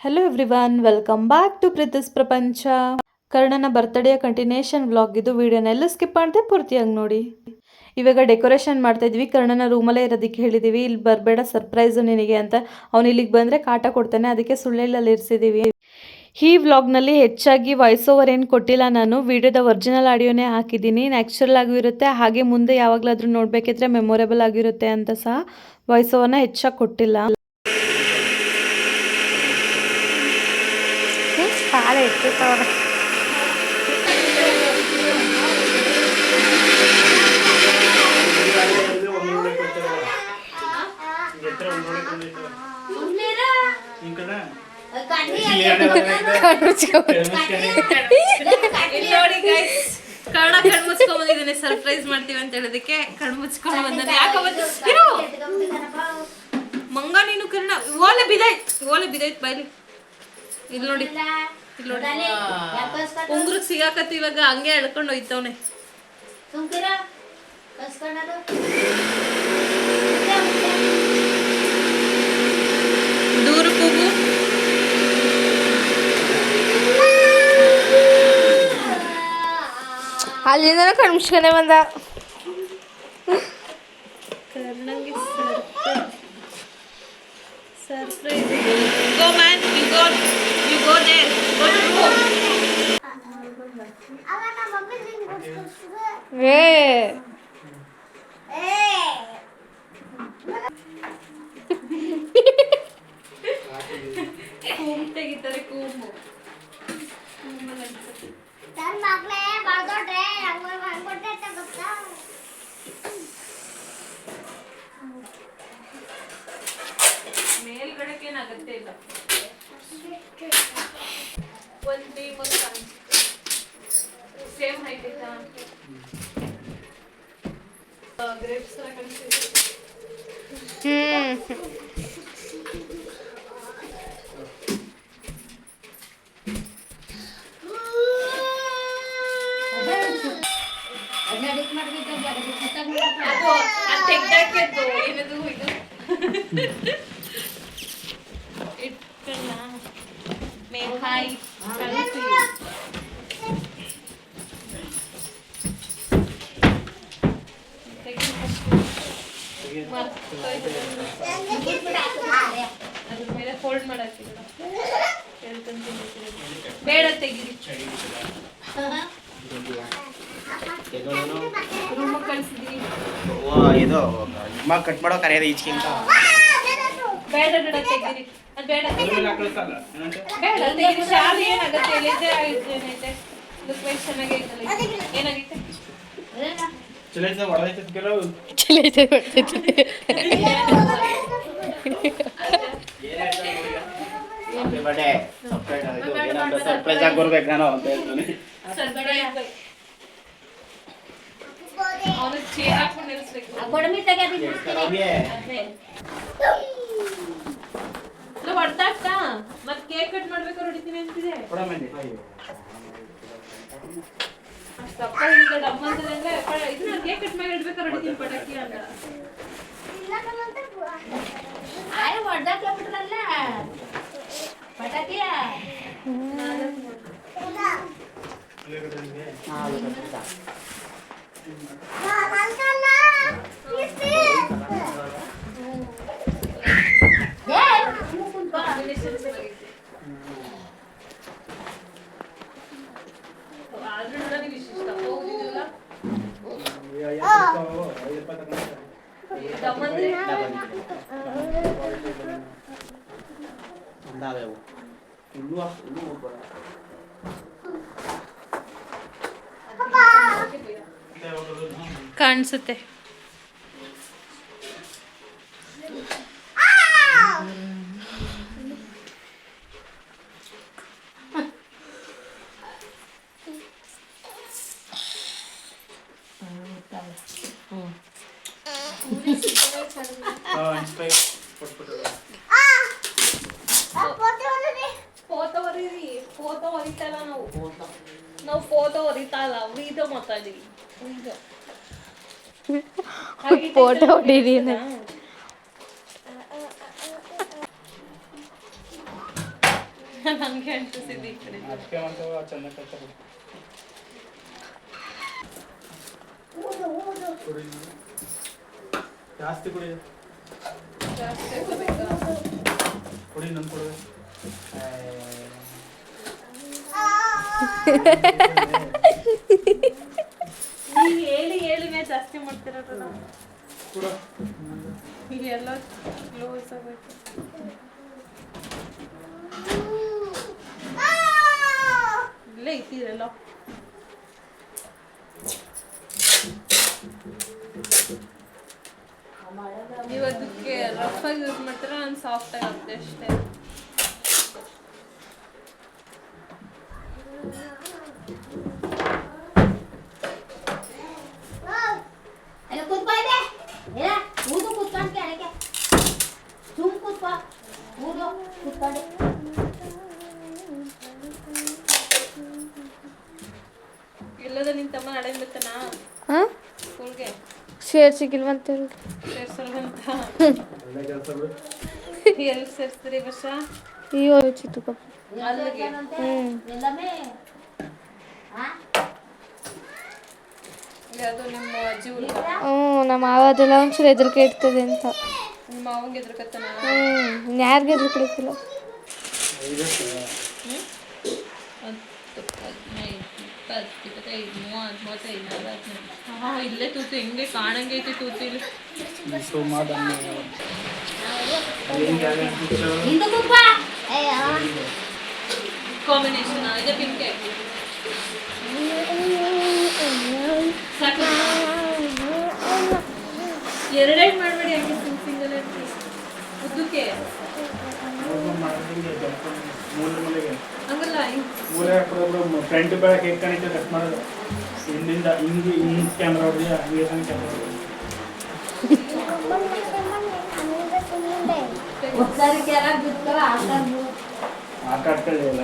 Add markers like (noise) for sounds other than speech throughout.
Hello everyone welcome back to Preethi's Prapancha ಕರ್ಣನ ಬರ್ತ್ಡೇಯ continuation vlog ಇದು ವಿಡಿಯೋನ ಎಲ್ಲ ಸ್ಕಿಪ್ ಮಾಡಿದೆ ಪೂರ್ತಿಯಾಗಿ ನೋಡಿ. ಇವಾಗ ಡೆಕೋರೇಷನ್ ಮಾಡ್ತಾ ಇದ್ವಿ ಕರ್ಣನ ರೂಮಲ್ಲೇ ಇರೋದಕ್ಕೆ ಹೇಳಿದೀವಿ. ಇಲ್ಲಿ ಬರಬೇಡ ಸರ್ಪ್ರೈಸು ನಿನಗೆ ಅಂತ. ಅವ್ನು ಇಲ್ಲಿಗೆ ಬಂದರೆ ಕಾಟ ಕೊಡ್ತಾನೆ, ಅದಕ್ಕೆ ಸುಳ್ಳೆಲ್ಲಲ್ಲಿ ಇರಿಸಿದ್ದೀವಿ ಈ ವ್ಲಾಗ್ನಲ್ಲಿ ಹೆಚ್ಚಾಗಿ ವಾಯ್ಸ್ ಓವರ್ ಏನು ಕೊಟ್ಟಿಲ್ಲ ನಾನು. ವಿಡಿಯೋದ ಒರಿಜಿನಲ್ ಆಡಿಯೋನೇ ಹಾಕಿದ್ದೀನಿ. ನ್ಯಾಚುರಲ್ ಆಗೂ ಇರುತ್ತೆ, ಹಾಗೆ ಮುಂದೆ ಯಾವಾಗಲಾದರೂ ನೋಡಬೇಕಿದ್ರೆ ಮೆಮೊರೇಬಲ್ ಆಗಿರುತ್ತೆ ಅಂತ ಸಹ ವಾಯ್ಸ್ ಓವರ್ನ ಹೆಚ್ಚಾಗಿ ಕೊಟ್ಟಿಲ್ಲ. ಕಾಲ ಎತ್ತಿತ್ತವ್ರ ನೋಡಿ ಗೈಸ್ ಕನ್ನಡ ಕಣ್ ಮುಚ್ಕೊಂಡ್ ಬಂದಿದ್ದೀನಿ ಸರ್ಪ್ರೈಸ್ ಮಾಡ್ತೀವಿ ಅಂತ ಹೇಳೋದಕ್ಕೆ ಕಣ್ಣು ಮುಚ್ಕೊಂಡು ಬಂದಾನೆ ಯಾಕೆ ಬಂದ ಇರು! ಮಂಗ ನೀನು ಕರ್ಣ ಓಲೆ ಬಿದಾಯ್ತು. ಓಲೆ ಬಿದಾಯ್ತು. ಬೈಲಿ. ಇಲ್ಲಿ ನೋಡಿ. ಇಲ್ಲಿ ನೋಡಿ. ಉಂಗ್ರಕ್ ಸಿಗಾಕತ್ತಿ ಇವಾಗ ಹಂಗೆ ಎಳ್ಕೊಂಡು ಹೋಯ್ತವನೆ ದೂರಕ್ಕೆ ಹೋಗು ಅಲ್ಲಿಂದ ಕಣ್ಮುಚ್ಕೊಂಡೆ ಬಂದ. Surprise. Go man you go you go there go to room ಏ ಕೂಮ್ ತೆಗಿತಾರೆ ಕೂಮು ಮೇಲ್ಗಡೆಗೆ ಏನಾಗುತ್ತೆ ಇಲ್ಲ. ಒಂದು ಟೀಮ್ ಸೇಮ್ ಹೈಟ್ ಐತಾ ಗ್ರೇಪ್ಸ್ ತರ ಕಾಣಿಸ್ತಿದೆ ಹ್ಮ್ ಅದು ಅದು ತೆಗ್ದಾಕಿದ್ದು ಏನದು ಇದು ಇಟ್ಕೊಳ್ಳ ಮೇಘಾಯಿ ಕಳಿಸಿ ಅದ್ರ ಮೇಲೆ ಫೋಲ್ಡ್ ಮಾಡಕ್ಕೆ ಬೇಡ ತೆಗಿರಿ ರೂಮ್ ಕಳಿಸಿದೀನಿ ಓ ಇದು ಅಮ್ಮ ಕಟ್ ಮಾಡೋ ಕರೆಯೋದು ಈಚೆಗಿಂತ ಬೇಡ ಬೇಡ ತೆಗೀರಿ ಅದು ಬೇಡ. ತೆಗೀರಿ. ಬೇಡ ತೆಗೀರಿ ಶಾಲೆ ಏನಾಗುತ್ತೆ? ಎಲ್ಲಿದೆ ಏನೈತೆ ಚೆನ್ನಾಗೈತಲ್ಲ. ಏನಾಗೈತೆ ಹೊಡೆದೈತೆ ಕೆಲವು ಚಲೈತೆ ಸರ್ಪ್ರೈಸ್ ಆಗಿ ಬರ್ಬೇಕು ನಾನು ಅಂತ ಹೇಳ್ತೀನಿ. ಇದು ಹೊಡ್ದಾಕ್ತಾ ಮತ್ ಕೇಕ್ ಕಟ್ ಮಾಡ್ಬೇಕಾದ್ರೆ ಹೊಡಿತೀನಿ ಅಂತಿದೆ. ಈಗ ಇದನ್ನ ಕೇಕ್ ಕಟ್ ಮಾಡಿ ಇಡ್ಬೇಕಾದ್ರೆ ಹೊಡಿತೀನಿ ಪಟಾಕಿ ಅಂತ. ಕೂಡ ನೀವು Andaba, Ulua, Ulua, por ಕಾಣಿಸುತ್ತೆ. ಫೋಟೋ ಹೊರಿತಾ ಇಲ್ಲ ವೀಡಿಯೋ ಮಾತಾಡಿ ವೀಡಿಯೋ ಫೋಟೋ ಹೊಡೀರಿ ನನಗೆ ಅಂಟಿಸಿದ್ದು ಈ ಕಡೆ ಅದಕ್ಕೆ ಮಾಡ್ತಾವ ಚೆನ್ನಾಗಿ ಕಲ್ತಾರೆ ಜಾಸ್ತಿ ಕುಡಿ ಜಾಸ್ತಿ ಹಾಕೋಬೇಕಾ? ಕುಡಿ ನನ್ ಕೊಡು ನೀವ್ ಹೇಳಿ ಹೇಳಿನೇ ಜಾಸ್ತಿ ಮಾಡ್ತಿರೋದು ನಾವು ಎಲ್ಲ ಕ್ಲೋಸ್ ಆಗಬೇಕು. ಇಲ್ಲೇ ಇದ್ದೀರಲ್ಲ ಅದಕ್ಕೆ ರಫ್ ಆಗಿ ಯೂಸ್ ಮಾಡ್ತೀರಾ ನಾನು ಸಾಫ್ಟ್ ಆಗಿ ಆಗುತ್ತೆ ಅಷ್ಟೇ ಅಲ್ಲ ಕೂತ್ಕೋ ಇದೆ ಇಲ್ಲ ಊದು ಕೂತ್ಕೊಂಡ್ಕೆ ಅದಕ್ಕೆ ಸುಮ್ ಕೂತ್ಕೋ ಊದು ಕೂತ್ಕೊಂಡು ಇಲ್ಲದ ನಿನ್ ತಮ್ಮ ನಾಳೆ ಬರ್ತಾನಾ ಹಾಂ ಸ್ಕೂಲ್ಗೆ ಶೇರ್ ಸಿಕ್ಕಿಲ್ವಂತ ಸೇರ್ಸಲ್ವಂತ ಎಲ್ಲಿ ಸೇರಿಸ್ತೀರಿ ವರ್ಷ ಅಲ್ಲಿಗೆ ಹ್ಞೂ ಎಲ್ಲಮೇ ಹಾ ಯಾವುದು ನಿಮ್ಮ ಅಜ್ಜಿ ಹ್ಞೂ ನಮ್ಮ ಮಾವ ಅದೆಲ್ಲ ಒಂಚೂರು ಹೆದರಿಕೆ ಇರ್ತದೆ ಅಂತ. ನಿಮ್ಮ ಮಾವಂಗೆ ಎದ್ರಕತ್ತನ ಹ್ಞೂ ಯಾರಿಗೆ ಹೆದರ್ಕೊಳಿಕ್ಕಿಲ್ಲ ಹತ್ತು ಹದಿನೈದು ಇಪ್ಪತ್ತು ಇಪ್ಪತ್ತೈದು ಮೂವತ್ತು ಮೂವತ್ತೈದು ನಲವತ್ತು. ಹಾಂ ಇಲ್ಲೇ ತೂತು ಹಿಂಗೆ ಕಾಣಂಗೆ ಐತಿ ತೂತು ಇಲ್ಲಿ. ಕಾಂಬಿನೇಷನ್ ಇದೆ ಪಿಂಕ್ ಹಾಕಿ. ಸಾಕು. ಎರಡೆರಡು ಮಾಡಬೇಡಿ ಹಂಗೆ ಸಿಂಗ್ ಸಿಂಗಲ್ ಉದ್ದಕ್ಕೆ. ಮೂಲೆ ಮೂಲೆಗೆ. ಹಂಗಲ್ಲ ಫ್ರಂಟ್ ಬ್ಯಾಕ್ ಹೇಗೆ ಕಟ್ ಮಾಡೋದು. ಹಿಂದಿಂದ ಹಿಂಗೆ ಹಿಂಗೆ ಕ್ಯಾಮ್ರಾ ಹೊಡೆದು ಹಂಗೆ ಹಂಗೆ ಕ್ಯಾಮ್ರಾ ಹೊಡೆದು ಒಂದ್ಸಾರಿ ಕೆಳಗ್ ಬಿದ್ಕೋ, ಹಾಕೊಂಡು. ಆಟ ಆಡ್ಕೊಳ್ಳಿ ಎಲ್ಲ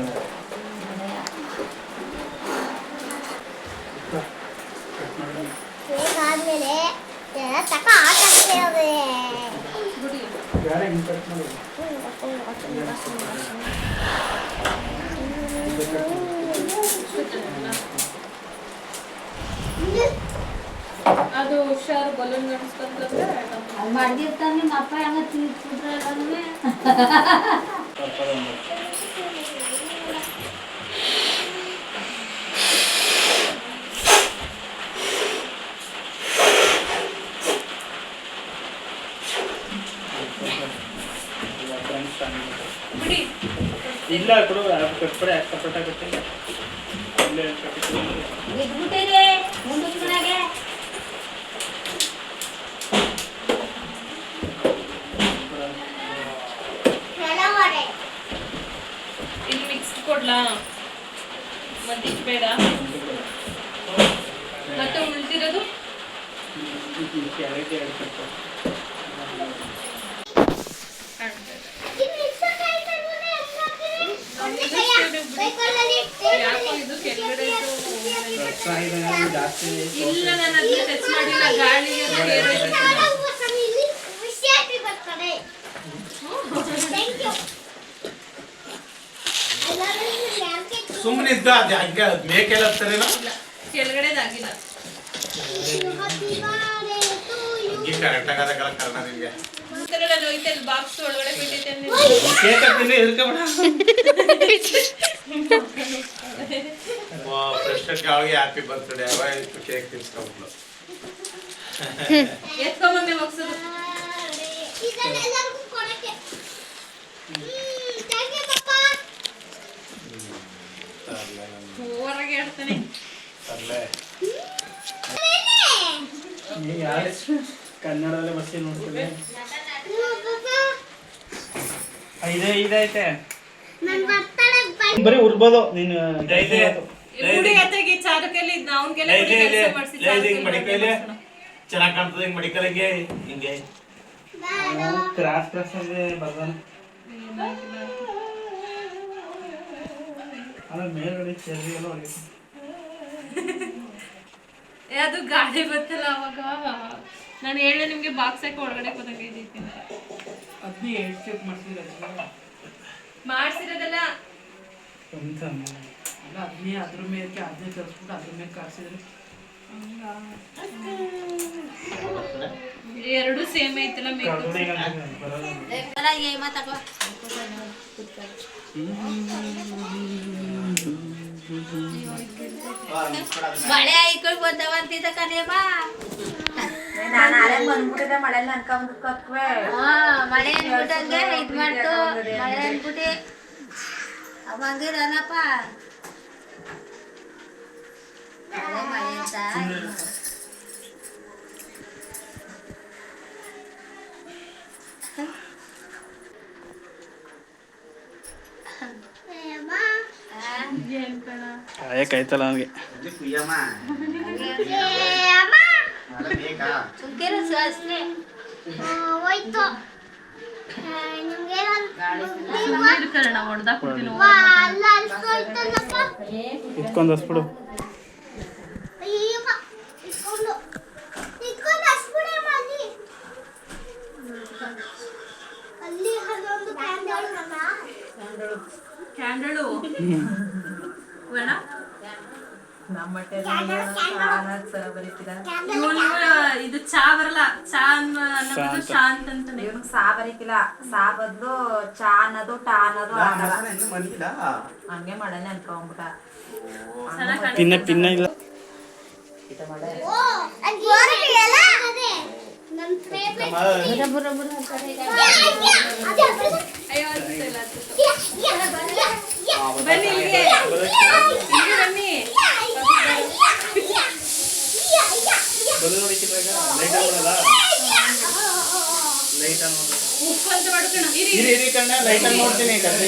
ಆದ್ಮೇಲೆ ತಕ ಆಟ ಆಡ್ತೇವೆ ಬಿಡಿ ಯಾರೇ ಹಿಂಗೆ ಕಟ್ ಮಾಡೋದು ಅದು ಹುಷಾರು ಬಲೂನ್ ನಡ್ಸ್ಕೊಂಡ್ರೆ ಅದು ಮಾಡ್ದಿರ್ತಾನ ನಿಮ್ಮ ಅಪ್ಪ ಹೆಂಗ ತೀರ್ಸ್ಬಿಟ್ರೆ ಎಲ್ಲನೂ ತಪ್ಪದೊಂದು ಬಿಡಿ ಇಲ್ಲ ಕೊಡು ಕಟ್ಪಡೆ ಸಪೋರ್ಟ್ ಆಗುತ್ತೆ ಇಲ್ಲೇ ಕಟ್ಟಿ ಇದ್ಬಿಟ್ಟಿರಿ ಮುಂದಕ್ಕೆ ಮನೆಗೆ ಇಲ್ಲಿ ಮಿಕ್ಸ್ ಕೊಡ್ಲಾ? ಮತ್ತೆ ಬೇಡ. ಮತ್ತೆ ಉಳ್ದಿರೋದು? ಇಲ್ಲ ನಾನು ಅದನ್ನ ಟಚ್ ಮಾಡಿಲ್ಲ. ಗಾಳಿಗೆ ಅದು ಏರೋಯ್ತು. ಸುಮ್ಮನೆ ಇದ್ದ ಅದು ಹಂಗೆ ಮೇಕೆಲ್ಲ ಹತ್ತಾರೇನೋ ಕೆಳಗಡೆದಾಗಿಲ್ಲ. ಹಂಗೆ ಕರೆಕ್ಟ್ ಆಗದಕ್ಕಲ್ಲ ಕಾರಣ ನಿಮಗೆ ಕೆಳಗಡೆ ಅದು. ಐತೆ ಬಾಕ್ಸ್ ಒಳಗಡೆ ಪ್ರೆಸಿಡೆಂಟ್ ಅವಳಿಗೆ ಹ್ಯಾಪಿ ಬರ್ತ್ಡೇ ಅವ ಇತ್ತು ಕೇಕ್ ಎತ್ಕೊಂಬಂದೆ ಆಡ್ತಾನೆ ನೀ ಯಾರು? ಕನ್ನಡದಲ್ಲೇ ಬಸ್ಸಿ ನೋಡ್ತೀವಿ ಇದೆ ಇದೈತೆ ಬರೀ ಉರ್ಬೋದು ನೀನು ಇದೈತೆ. ಚೆನ್ನಾಗಿ ಕಾಣ್ತದೆ ಹಿಂಗೆ ಮಡಿಕಲಿಗೆ ಹಿಂಗೆ. ಕ್ರಾಸ್ ಕ್ರಾಸ್ ಅಲ್ಲಿ ಬರ್ದಾನ. ಆಮೇಲೆ ಮೇಲ್ಗಡೆ ಚೆರ್ರಿ ಎಲ್ಲ ಹೊಡಿತು ಅದು ಗಾಳಿ ಬತ್ತಲ್ಲ ಅವಾಗ. ನಾನು ಹೇಳಿ ನಿಮಗೆ ಬಾಕ್ಸ್ ಹಾಕಿ ಒಳಗಡೆ ಇದೈತಿ ಅಂತ ಅದನ್ನೇ ಏಟ್ ಮಾಡ್ತಿದ್ರೆ ಮಾಡ್ಸಿರೋದೆಲ್ಲ? ಅಂತ ಅಲ್ಲ ಅದನ್ನೇ ಅದ್ರ ಮೇಲೆ ಅದನ್ನೇ ತರಿಸ್ಬಿಟ್ಟು ಅದ್ರ ಮೇಲೆ ಕಾಸಿದ್ರೆ ಎರಡು ಸೇಮ್ ಐತಲ್ಲ ಮಳೆ ಐಕೊಳ್ ಬಂದವಂತಿದ್ದ ಬಾ. ನಾನು ಆಳೆ ಬಂದ್ಬಿಟ್ಟಿದೆ ಮಳೆ ಅನ್ಕೊಂಡ್ಬಿಟ್ವೆ ಹಾ ಮಳೆ ಅನ್ಬಿಟ್ಟಂಗೆ ಇದ್ ಮಾಡ್ತು. ಮಳೆ ಅನ್ಬಿಟ್ಟು. ಅವಂಗಿರಲ್ಲಪ್ಪ ಮಳೆ ಮಳೆ ಅಂತ. ಕಾಯಕ್ಕಾಯ್ತಲ್ಲ ಅವನಿಗೆ. ಸುಮ್ಕಿರು ಕ್ಯಾಂಡಲ್ ಕ್ಯಾಂಡಲ್ ಹಸ್ಬಿಡು. ಕ್ಯಾಂಡಳು ಬೇಡ ಇವನು ಇದು ಚಾ ಬರಲ್ಲ. ಚಾ ಅನ್ನೋ ಅನ್ನೋದು ಶಾಂತ್ ಅಂತಾನೆ. ಇವ್ನಿಗೆ ಸಾ ಬರೀಕಿಲ್ಲ ಸಾ ಬದ್ಲು ಚಾ ಅನ್ನೋದು ಟಾ ಅನ್ನೋದು ಹಂಗೆ ಮಾಡನೆ ಅನ್ಕೊಂಬಿಟ್ಟ. ಪಿನ್ನ ಪಿನ್ನ ಇಲ್ಲ. ಬನ್ನಿ ಇಲ್ಲಿಗೆ. ಬನ್ನಿ ಉಪ್ಪು ಅಂತ ಮಾಡ್ಕೋಣ ಇರಿ ಇರಿ ಕಣ್ಣ ಲೈಟ್ ನೋಡ್ತೀನಿ. ಕಣ್ಣ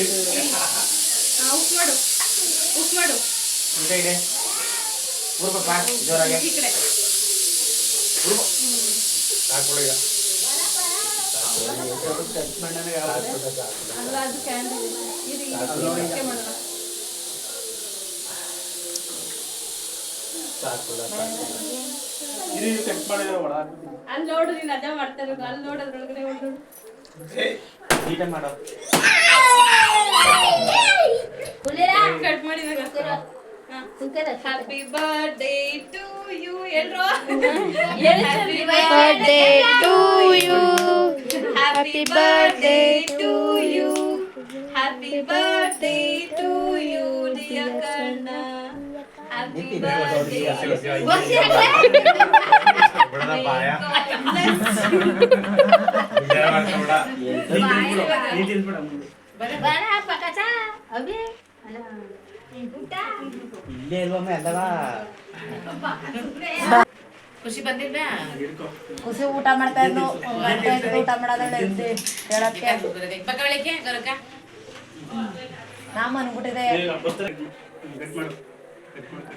ಉಪ್ಪು ಮಾಡು ಉಪ್ಪು ಮಾಡು ಇದೆ ಜೋರಾಗಿ ಈ ಕಡೆ ಅಲ್ಲ ಅದು ಕ್ಯಾಂಡಲ್ ಇದಕ್ಕೆ ಮಾಡೋಣ ನೋಡು ನೀನು ಅದೇ ಮಾಡ್ತಾ ಇರೋದು ಅಲ್ಲಿ ನೋಡು ಅದ್ರೊಳಗಡೆ ಒಂದು ಮಾಡೋ ಕಟ್ ಮಾಡಿ ಹ್ಯಾಪಿ ಬರ್ಡೇ ಟು ಯು ಎಲ್ರು happy birthday to you happy birthday to you happy birthday to you dear Karna happy birthday ನೀ ತಿನ್ಬಿಡ ಬರ ಪಕಚ ಅಭಿ ಅಲ್ಲ ಊಟ ಇಲ್ಲೇ ಇಲ್ವಮ್ಮ ಎಲ್ಲವ ಬಂದಿಲ್ಲ ಖುಷಿ ಊಟ ಮಾಡ್ತಾ ಇದ್ನು ಊಟ ಮಾಡೋದಳೆ ಎದ್ದು ಹೇಳಕ್ಕೆ. ನಾ ಮನ್ಬಿಟ್ಟಿದೆ ಈಗ ಬರ್ತಾರೆ ಕಟ್ ಮಾಡು. ಕಟ್ ಮಾಡು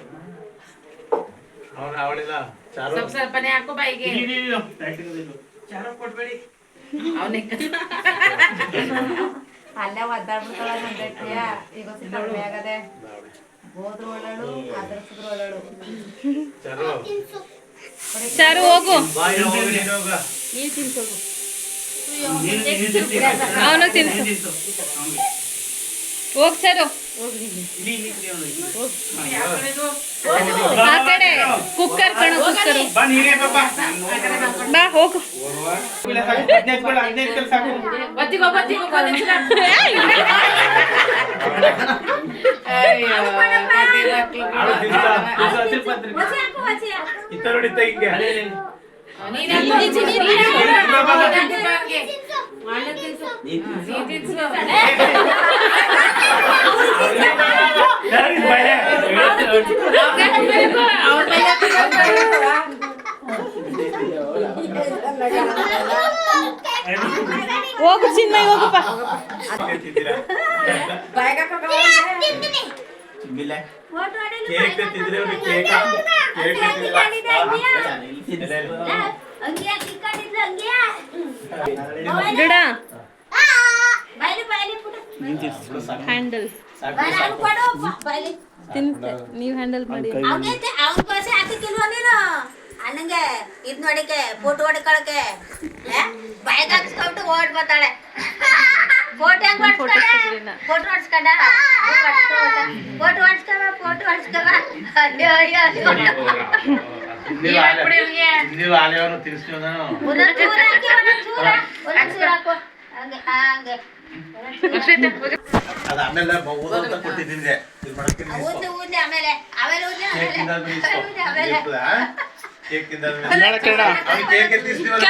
ಅವನ ಅಲ್ಲೇ ಒದ್ದಾಡ್ಬಿಡ್ತಾಳ ನನ್ ಗಟ್ಟಿಯ ಈಗ ಕಡಿಮೆ ಆಗದೆ. ಹೋದ್ರು ಒಳ್ಳಳು ಅದರ್ಸಿದ್ರು ಒಳ್ಳಳು. ಚಾರು. ಚಾರು ಹೋಗು. ನೀನ್. ಅವನು ತಿನ್ಸು. ಹೋಗ್ ಸರು. ಇಲ್ಲಿ ಇಲ್ಲಿ ಇಲ್ಲಿ ಅವ್ನು ಆ ಕಡೆ ಕುಕ್ಕರ್ ಕಣ ಕುಕ್ಕರ್. ಬಾ ಹೋಗು. ಇತ್ತ ಹಿಂಗೆ. ಬಾ, ಬಾ, ಬಾ. ಯಾರಿಗ್ ಭಯ? ಹೋಗು ಚಿನ್ನ ಹೋಗಪ್ಪ ತಿಂತೀರಾ? ತಿಂದಿಲ್ಲ? ಕೇಕ್ ತಿಂದ್ರೆ ಅವ್ರಿಗೆ ಕೇಕ ಗಿಡ. ಬೈಲಿ ಬೈಲಿ ಪುಟ. ಹ್ಯಾಂಡಲ್. ತಿನ್ತೆ ನೀವು ಹ್ಯಾಂಡಲ್ ಮಾಡಿ. ಅವ್ಗೆ ಅವ್ನ ಪಾಸೆ ಹಾಕಿಲ್ವ ನೀನು. ಅಣ್ಣಂಗೆ ಇದ್ ನೋಡಿಕೆ ಫೋಟೋ ಹೊಡ್ಕೊಳಕ್ಕೆ. ಬೈಕ್ ಹಾಕ್ಸ್ಕೊಂಡು ಓಡ್ ಬರ್ತಾಳೆ. ಫೋಟೋ ಹೆಂಗ್ ಮಾಡ್ಸ್ಕೊಂಡ ಫೋಟೋ ಹೊಡ್ಸ್ಕೊಂಡ? ಫೋಟೋ ಹಾಕು ಹಂಗೆ ಹಂಗೆ. ಅದು ಆಮೇಲೆ ಓದಂತ ಕೊಟ್ಟಿದ್ದೀನಿ ಇದು ಮಾಡಕ್ಕೆ ಕೇಕ್ ಕೇಕ್ ಕೇಕ್ ಎತ್ತಿಸ್ತೀವಲ್ಲ.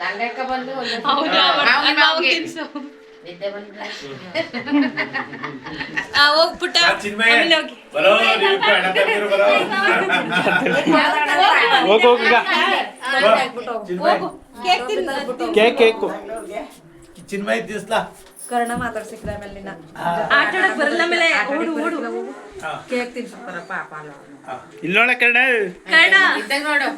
ಕೇಕ್ ಇಲ್ಲ ಕನ್ನಡ ಸಂಗೀತ ತಿನ್ಸಿಗ ಆಯ್ತು ತಿನ್ಸಿ. ಕೇಕ್ ತಿನ್ನು ಕೇಕ್ ತಿನ್ಕೋ ಹೋಗ್ಬಿಟ್ಟ ಚಿನ್ಮಯ. ಬರೋ ನೀವು ಅಣ್ಣ ತಮ್ಮಂದಿರು ಬರೋ. ಹೋಗು ಹೋಗು ಈಗ. ಚಿನ್ಮಯ್. ಕೇಕ್ ಕೇಕು ಚಿನ್ಮಯ್ ತಿನ್ಸ್ಲಾ ಕರ್ಣ ಮಾತಾಡ್ಸಿಕ್ರ ಆಮೇಲೆ ನಿನ್ನ. ಆಟ ಆಡಕ್ ಬರಲ್ಲ ಆಮೇಲೆ ಓಡು ಓಡು. ಕೇಕ್ ತಿನ್ಸಕ್ತಾರ ಪಾಪ ಅಲ್ಲ ಹಾ. ಚಾರು ಕೈಲಿ ಹಾಕ್ಸ್ಬೇಕು,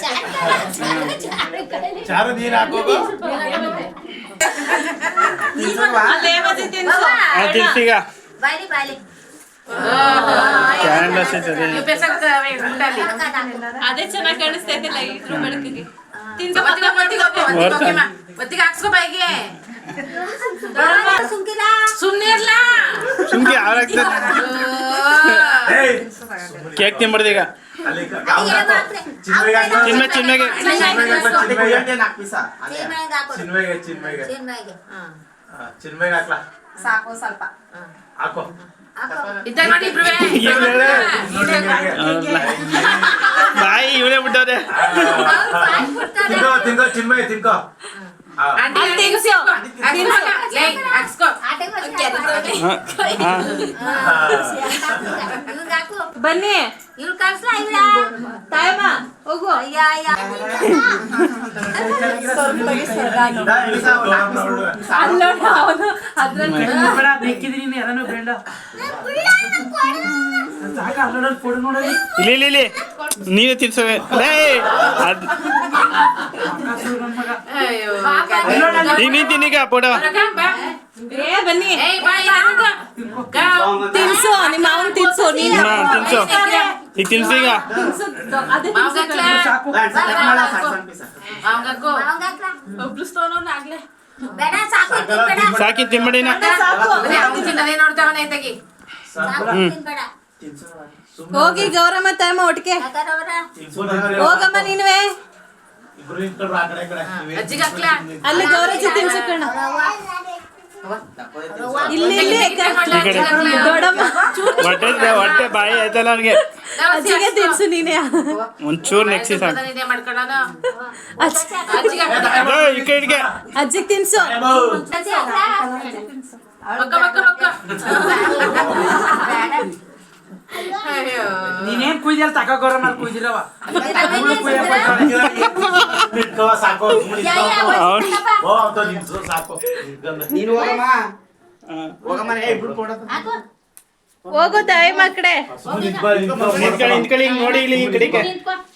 ಚಾರು ಕೈಲಿ ಚಾರು ನೀರು ಹಾಕೋಗು ಹಾ ತಿನ್ಸಿಗ ಬಾಯ್ಲಿ ಬಾಯ್ಲಿ ಕ್ಯಾಂಡಲ್ಸ್ ಐತದೆ ಅದೇ ಚೆನ್ನಾಗಿ ಕಾಣಿಸ್ತೈತಿಲ್ಲ ಇದ್ರ ಬೆಳಕಿಗೆ ಸುಮ್ಕಿಲ್ಲ ಸುಮ್ಕೆ ಏಯ್, ಕೇಕ್ ತಿನ್ಬಾರ್ದು ಈಗ? ಚಿನ್ಮೆ ಚಿನ್ಮೆಗೆ ಚಿನ್ಮಯ್ಗೆ. ಆ, ಚಿನ್ಮಯ್ಗೆ ಹಾಕ್ಲಾ? ಸಾಕು ಸ್ವಲ್ಪ. ಹಾಕೋ. (laughs) ಹಾಕು. ಚಿನ್ಮಯ್ಗೆ. ಬಾಯಿ ಇವನೇ ಬಿಟ್ಟವ್ರೆ. ತಿನ್ಕೋ ತಿನ್ಕೋ ಚಿನ್ಮಯ್ಯ ತಿನ್ಕೋ ಬನ್ನಿ. ಇವ್ಳ್ ಕಳ್ಸ್ಲಾ ಇವ್ಳ? ತಾಯಮ್ಮ ಹೋಗು. ಅವ್ನ ಅದ್ರಲ್ಲಿ ಅದನ್ನು ಬೇಡ ಇಲ್ಲಿ ಇಲ್ಲಿ ಇಲ್ಲಿ. ನೀವೇ ತಿನ್ಸವೆ ಈಗ ಬನ್ನಿ. ತಿನ್ಸು ನಿಮ್ಮ ಮಾವನ್ ತಿನ್ಸು ನೀನು. ತಿನ್ಸು. ಈಗ ತಿನ್ಸು. ಸಾಕು. ತಿನ್ಬೇಡ. ಹೋಗಿ ಗೌರಮ್ಮ ತಮ್ಮ ಒಟ್ಟಿಗೆ. ಹೋಗಮ್ಮ ನೀನುವೆ. ಅಲ್ಲಿ ತಿನ್ಸು ಇಲ್ಲಿ ಇಲ್ಲಿ ದೊಡ್ಡಮ್ಮ. ಹೊಟ್ಟೆ ಹೊಟ್ಟೆ ಬಾಯಿ ಆಯ್ತಲ್ಲ ಅವ್ನಿಗೆ? ಅಜ್ಜಿಗೆ ತಿನ್ಸು ನೀನೆ. ಒಂಚೂರು ನೆಕ್ಸಿ ಸಾಕು. ಅಜ್ಜಿಗೆ ತಿನ್ಸು. ಅಜ್ಜಿ ಹಾಕ್ಲಾ? ನೀನೇನ್ ಕುಯ್ದಿಲ್ಲ ತಗೋರ ಮೇಲೆ ಕುಯ್ದಿರವ? ಸಾಕು. ನೀನು ಹೋಗಮ್ಮ. ಹೋಗಮ್ಮ ಇಬ್ರು. ಹೋಗು ತಾಯಿ ಆ ಕಡೆ ಸುಮ್ನೆ ನಿಂತ್ಕೊ, ನಿಂತ್ಕೊ, ನಿಂತ್ಕೊಳ್ಳಿ ನಿಂತ್ಕೊಳ್ಳಿ ಹಿಂಗ್ ನೋಡಿ ಇಲ್ಲಿ ಈ ಕಡೆಗೆ.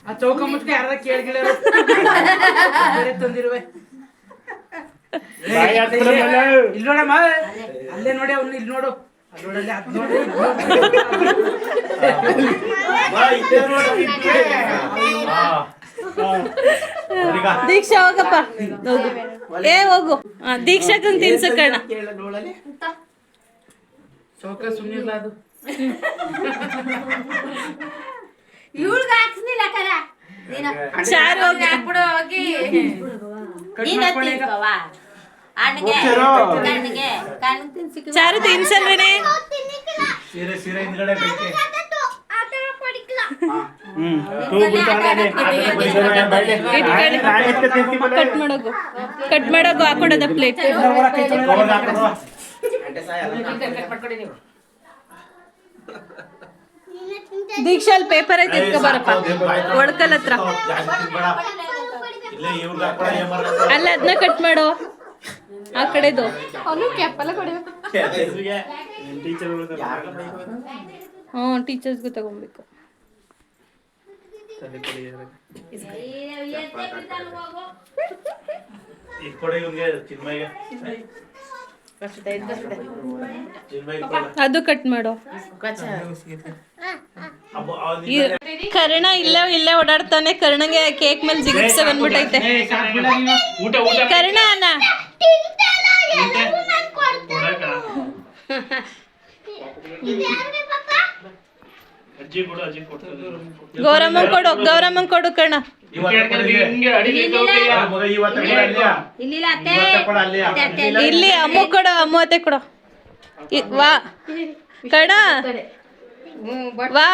ಆ ಚೌಕ ಯಾರ ತಂದಿರುವೆ. ಇಲ್ಲಿ ನೋಡಮ್ಮ. ಅಲ್ಲೇ ನೋಡಿ ಅವ್ನು ಇಲ್ಲಿ ನೋಡು. ದೀಕ್ಷಾ ಹೋಗಪ್ಪ. ಹೋಗು. ಏ ಹೋಗು. ದೀಕ್ಷಾ ದೀಕ್ಷಾಕಂಗ್ ತಿನ್ಸು ಕಣ ಚೌಕ ಸುಮ್ಮನಿಲ್ಲ ಅದು. ಇವ್ಳ್ಗ್ ಹಾಕ್ಸ್ನಿಲ್ಲ ಕಣ. ನೀನು ಚಾರು ಹೋಗಿ. ಕಟ್ ನೀನ್ ಮಾಡ್ಕೊಳ್ಳಿ ಈಗ. ತಿನ್ಕೋವ. ಅಣ್ಣಗೆ, ಕಣ್ಣಿಗೆ. ಚಾರು ತಿನ್ಸಲ್ವೇನೆ ಸೀರೆ ಹಿಂದ್ಗಡೆ ಬೇಕೆ. ಕಟ್ ಮಾಡೋಗು ಕಟ್ ಮಾಡೋಗು ಹಾಕೊಡೋದ ಪ್ಲೇಟ್ ದೀಕ್ಷಾ ಅಲ್ಲಿ. ಪೇಪರ್ ಐತೆ. ಒಡ್ಕಲ್ ಹತ್ರ? ಅಲ್ಲ ಅದನ್ನ ಕಟ್ ಮಾಡು. ಆ ಕಡೆದು ಹೆಸ್ರಿಗೆ. ಟೀಚರ್ ಹ್ಞೂ ಟೀಚರ್ಸ್ಗೂ ತಗೊಬೇಕು. ಈಗ ಅದು ಕಟ್ ಮಾಡು. ಕರ್ಣ ಇಲ್ಲೇ ಇಲ್ಲೇ ಓಡಾಡ್ತಾನೆ. ಕರ್ಣಗೆ ಕೇಕ್ ಮೇಲೆ ಜಿಗುಪ್ಸೆ ಬಂದ್ಬಿಟ್ಟೈತೆ ಕರ್ಣ ಅನ್ನ ಕೊಡಕ್ಕ? ಅಜ್ಜಿ ಕೊಡು ಅಜ್ಜಿ ಕೊಡ್ತಾರೆ ಗೌರಮ್ಮ ಕೊಡು ಗೌರಮ್ಮ ಕೊಡು ಕಣ. ಇಲ್ಲಿ ಅಮ್ಮ ಕೊಡು ಅಮ್ಮ ಅತ್ತೆ ಕೊಡು ಇ- ವಾ ಕಣ ವಾ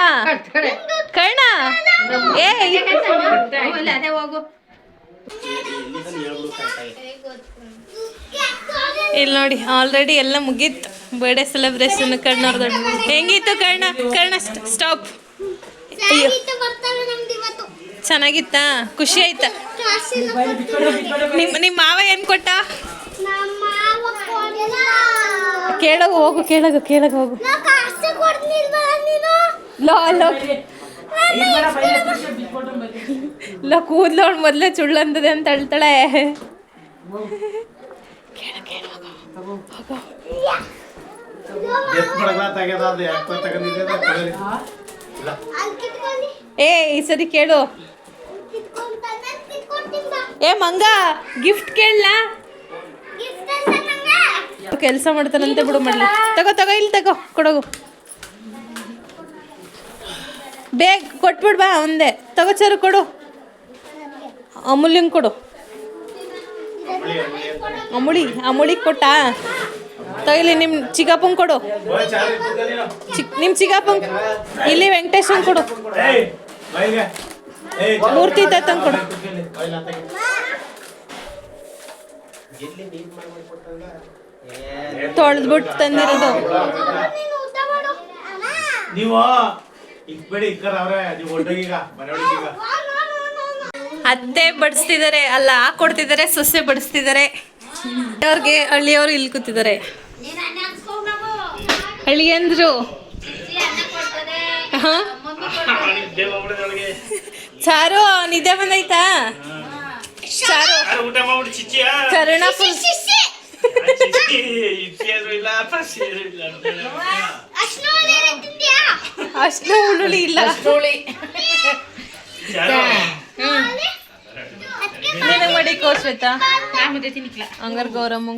ಕಣ ಏ ಇಲ್ಲ ನೋಡಿ ಆಲ್ರೆಡಿ ಎಲ್ಲ ಮುಗೀತು. ಬರ್ಡೇ ಸೆಲೆಬ್ರೇಷನ್ ಕರ್ಣವ್ರದ್ದು ಹೆಂಗಿತ್ತು ಕರ್ಣ? ಕರ್ಣ ಸ್ಟಾಪ್ ಅಯ್ಯೋ. ಚೆನ್ನಾಗಿತ್ತಾ? ಖುಷಿ ಆಯ್ತಾ? ನಿಮ್ಮ ನಿಮ್ಮ ಮಾವ ಏನ್ ಕೊಟ್ಟ? ಕೇಳಗ ಹೋಗು, ಕೇಳಗ ಕೇಳಗ ಹೋಗು. Low low. ಲೋ ಕೂದ್ಲೋಳ್ ಮೊದ್ಲೇ ಅಂತದೆ ಅಂತ ಹೇಳ್ತಾಳೆ. ಏ ಈ ಸರಿ ಕೇಳು. ಏ ಮಂಗ ಗಿಫ್ಟ್ ಕೇಳಲಾ? ಕೆಲಸ ಮಾಡ್ತಾನಂತೆ ಬಿಡು ಮಾಡ್ಲಿ. ತಗೋ ತಗೋ ಇಲ್ಲಿ ತಗೋ ಕೊಡಗು. ಬೇಗ ಕೊಟ್ಬಿಡ್ ಬಾ ಒಂದೇ. ತಗೋ ಚರು ಕೊಡು. ಅಮೂಲ್ಯಂಗೆ ಕೊಡು. ಅಮುಳಿ ಅಮುಳಿಗೆ ಕೊಟ್ಟ? ತೈಲಿ ನಿಮ್ಮ ಚಿಕ್ಕಪ್ಪಂಗೆ ಕೊಡು. ಚಿಕ್ ನಿಮ್ಮ ಚಿಕ್ಕಪ್ಪಂಗೆ ಇಲ್ಲಿ ವೆಂಕಟೇಶನ್ ಕೊಡು. ಮೂರ್ತಿ ತತ್ತಂಗೆ ಕೊಡು. ತೊಳೆದ್ಬಿಟ್ಟು ತಂದಿರೋದು. ನೀವು, ಇಕ್ಬೇಡಿ, ಇಕ್ಕರ ಅವ್ರೆ, ನೀವು ಒಟ್ಟೋಗೀಗ ಮನೆ ಒಳಗೀಗ ಅತ್ತೆ ಬಡಿಸ್ತಿದ್ದಾರೆ ಅಲ್ಲ ಹಾಕೊಡ್ತಿದ್ದಾರೆ ಸೊಸೆ ಬಡಿಸ್ತಿದ್ದಾರೆ. ಅವ್ರಿಗೆ ಹಳ್ಳಿಯವರು ಇಲ್ಲಿ ಕೂತಿದ್ದಾರೆ ಹಳ್ಳಿ ಅಂದ್ರು. ಸಾರು ನಿದ್ದೆ ಚಾರು ನಿದ್ದೆ ಬಂದೈತಾ? ಸಾರು. ಕರುಣ ಅಷ್ಟು ಹುಳುಳಿ ಇಲ್ಲ ನಿನಗೆ ಮಾಡಿ ಕೋಶ್ವೇತಾ ಹಂಗಾರ ಗೌರಮ್ಮ.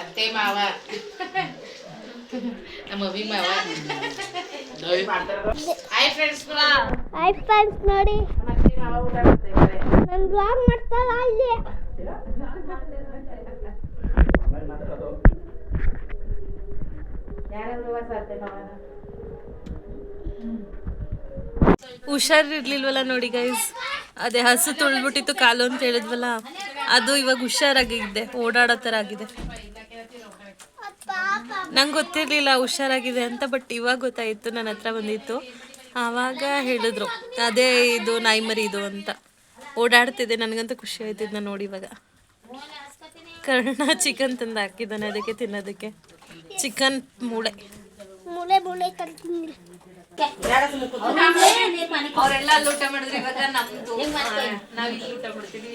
ಅತ್ತೆ ಮಾವ. ನಮ್ಮ ಅಭಿ ಮಾವ. ಹಾಯ್ ಫ್ರೆಂಡ್ಸ್ ಹಾಯ್ ಫ್ರೆಂಡ್ಸ್ ನೋಡಿ. ನನ್ನ ಬ್ಲಾಗ್ ಅಲ್ಲಿ ಹುಷಾರಿರ್ಲಿಲ್ವಲ್ಲ ನೋಡಿ ಗೈಸ್ ಅದೇ ಹಸು ತುಳ್ಬಿಟ್ಟಿತ್ತು ಕಾಲು ಅಂತ ಹೇಳಿದ್ವಲ್ಲ, ಅದು ಇವಾಗ ಹುಷಾರಾಗಿದೆ ಓಡಾಡೋ ಥರ ಆಗಿದೆ. ನಂಗೆ ಗೊತ್ತಿರಲಿಲ್ಲ ಹುಷಾರಾಗಿದೆ ಅಂತ ಬಟ್ ಇವಾಗ ಗೊತ್ತಾಯಿತು ನನ್ನ ಹತ್ರ ಬಂದಿತ್ತು. ಆವಾಗ ಹೇಳಿದ್ರು, ಅದೇ ಇದು ನಾಯಿ ಮರಿ ಇದು ಅಂತ. ಓಡಾಡ್ತಿದೆ ನನಗಂತೂ ಖುಷಿ ಆಯ್ತು ನಾನು ನೋಡಿ ಇವಾಗ. ಕರ್ಣ ಚಿಕನ್ ತಂದು ಹಾಕಿದ್ದಾನೆ, ಅದಕ್ಕೆ ತಿನ್ನೋದಕ್ಕೆ. ಚಿಕನ್ ಮೂಳೆ. ಮೂಳೆ ಮೂಳೆ ಅವರೆಲ್ಲ ಅಲ್ಲಿ ಊಟ ಮಾಡಿದ್ರೆ ಇವಾಗ ನಮ್ದು. ನಾವಿಲ್ಲಿ ಊಟ ಮಾಡ್ತೀವಿ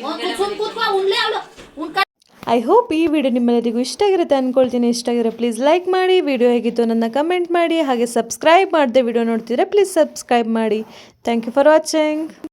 ಐ ಹೋಪ್ ಈ ವಿಡಿಯೋ ನಿಮ್ಮೆಲ್ಲರಿಗೂ ಇಷ್ಟ ಆಗಿರುತ್ತೆ ಅಂದ್ಕೊಳ್ತೀನಿ ಇಷ್ಟ ಆಗಿರೋ ಪ್ಲೀಸ್ ಲೈಕ್ ಮಾಡಿ ವಿಡಿಯೋ ಹೇಗಿತ್ತು ನನ್ನ ಕಮೆಂಟ್ ಮಾಡಿ ಹಾಗೆ ಸಬ್ಸ್ಕ್ರೈಬ್ ಮಾಡದೆ ವಿಡಿಯೋ ನೋಡ್ತಿದ್ರೆ ಪ್ಲೀಸ್ ಸಬ್ಸ್ಕ್ರೈಬ್ ಮಾಡಿ. Thank you for watching